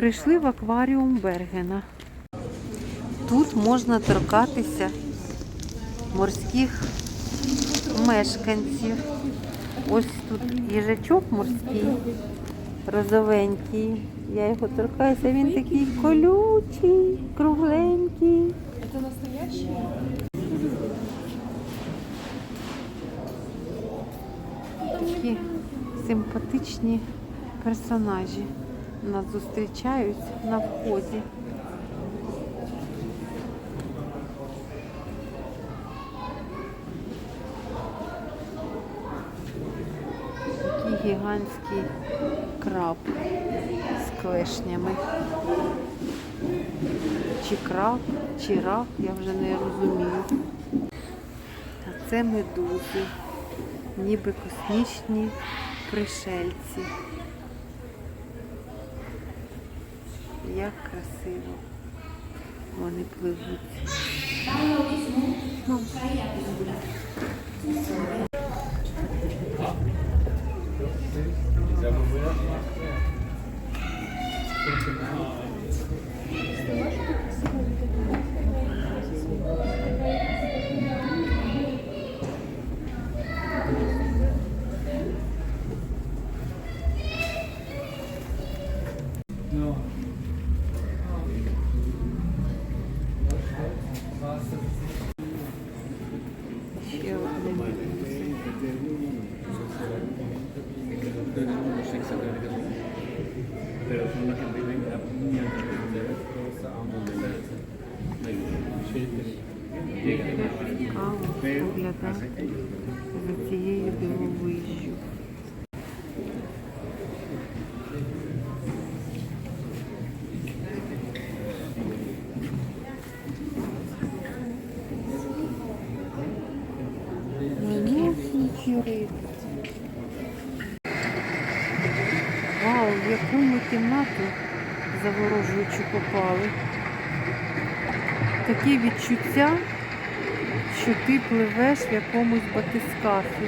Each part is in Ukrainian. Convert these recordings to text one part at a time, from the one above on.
Прийшли в акваріум Бергена. Тут можна торкатися морських мешканців. Ось тут їжачок морський, розовенький. Я його торкаюся, він такий колючий, кругленький. Это настоящее? Такі симпатичні персонажі нас зустрічають на вході. Такий гігантський краб з клешнями. Чи краб, чи рак, я вже не розумію. А це медузи ніби космічні пришельці. Як красиво вони пливуть. Ще виглядає за цією рибки. Вау, в яку ми кімнату заворожуючу попали. Такі відчуття, що ти пливеш в якомусь батискафі.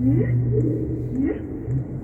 Hmm? Hmm?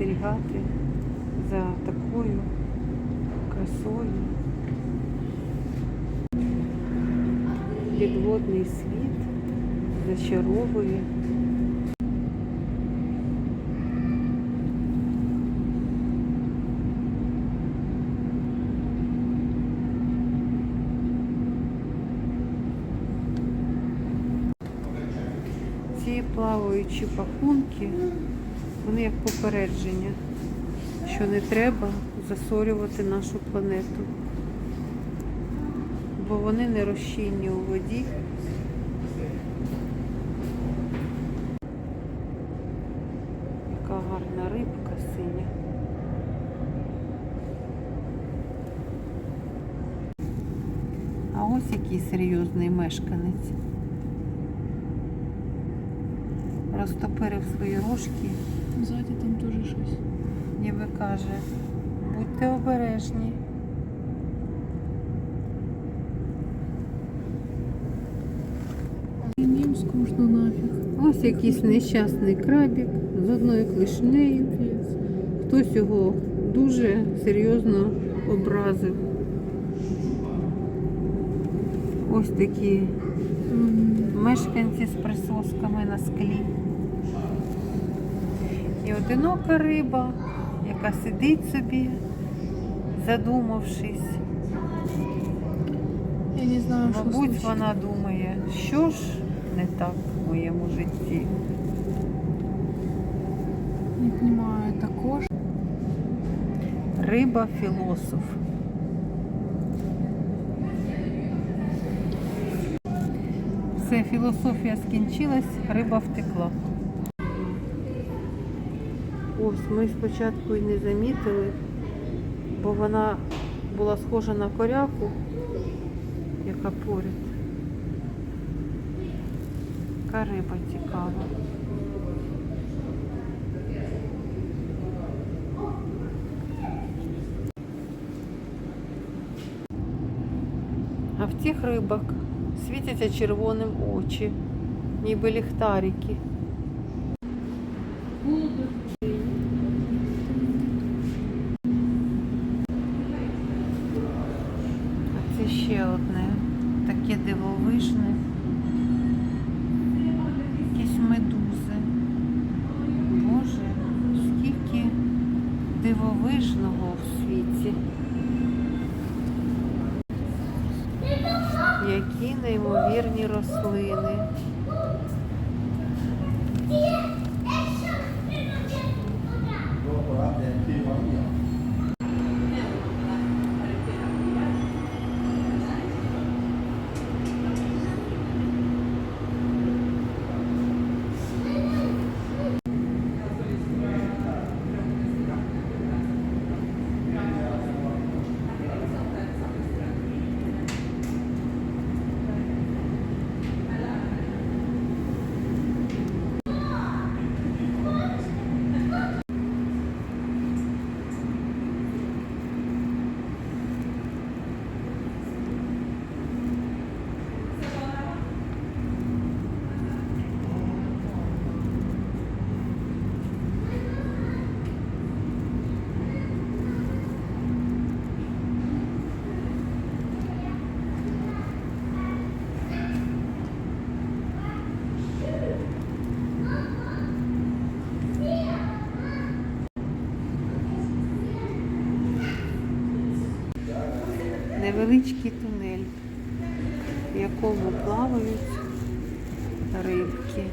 Спостерігати за такою красою. Підводний світ зачаровує. Ці плаваючі попередження, що не треба засорювати нашу планету. Бо вони не розчинні у воді. Яка гарна рибка синя. А ось який серйозний мешканець. Розтопирив свої рожки, Ззаді там теж щось. ніби каже, будьте обережні. І їм скучно нафіг. Ось якийсь нещасний крабік з одною клешнею. Піц. Хтось його дуже серйозно образив. Ось такі мешканці з присосками на склі. І одинока риба, яка сидить собі, задумавшись. Я не знаю, що Мабуть, случилось. вона думає, що ж не так в моєму житті. Не понимаю, это кош. Риба філософ. Все, філософія скінчилась, риба втекла. Ось ми спочатку і не замітили, бо вона була схожа на коряку, яка поряд. Яка риба цікава. А в цих рибок світяться червоним очі, ніби ліхтарики. А це ще одне таке дивовижне. Якісь медузи. Боже, скільки дивовижного в світі. Які неймовірні рослини. Невеличкий тунель, в якому плавають рибки.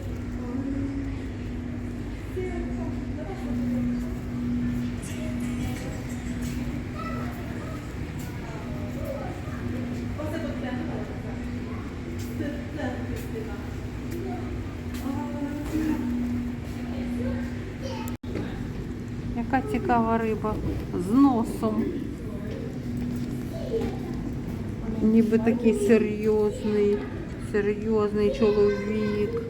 Яка цікава риба з носом. Ніби такий серйозний, серйозний чоловік.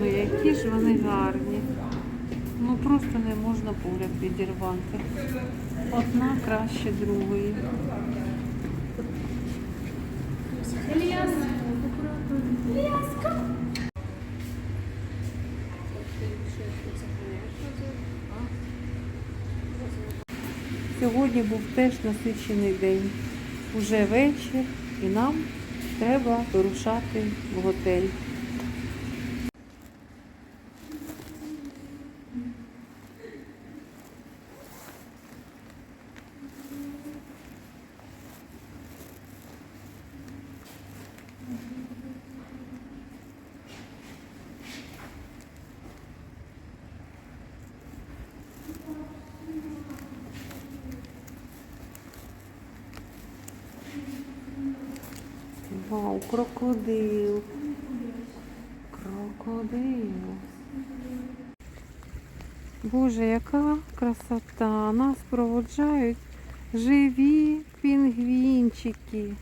Ну які ж вони гарні. Ну просто не можна погляд відірвати. Одна краще другої. Сьогодні був теж насичений день. Уже вечір і нам треба вирушати в готель. Вау, крокодил. Крокодил. Боже, яка красота! Нас проводжають живі пінгвінчики.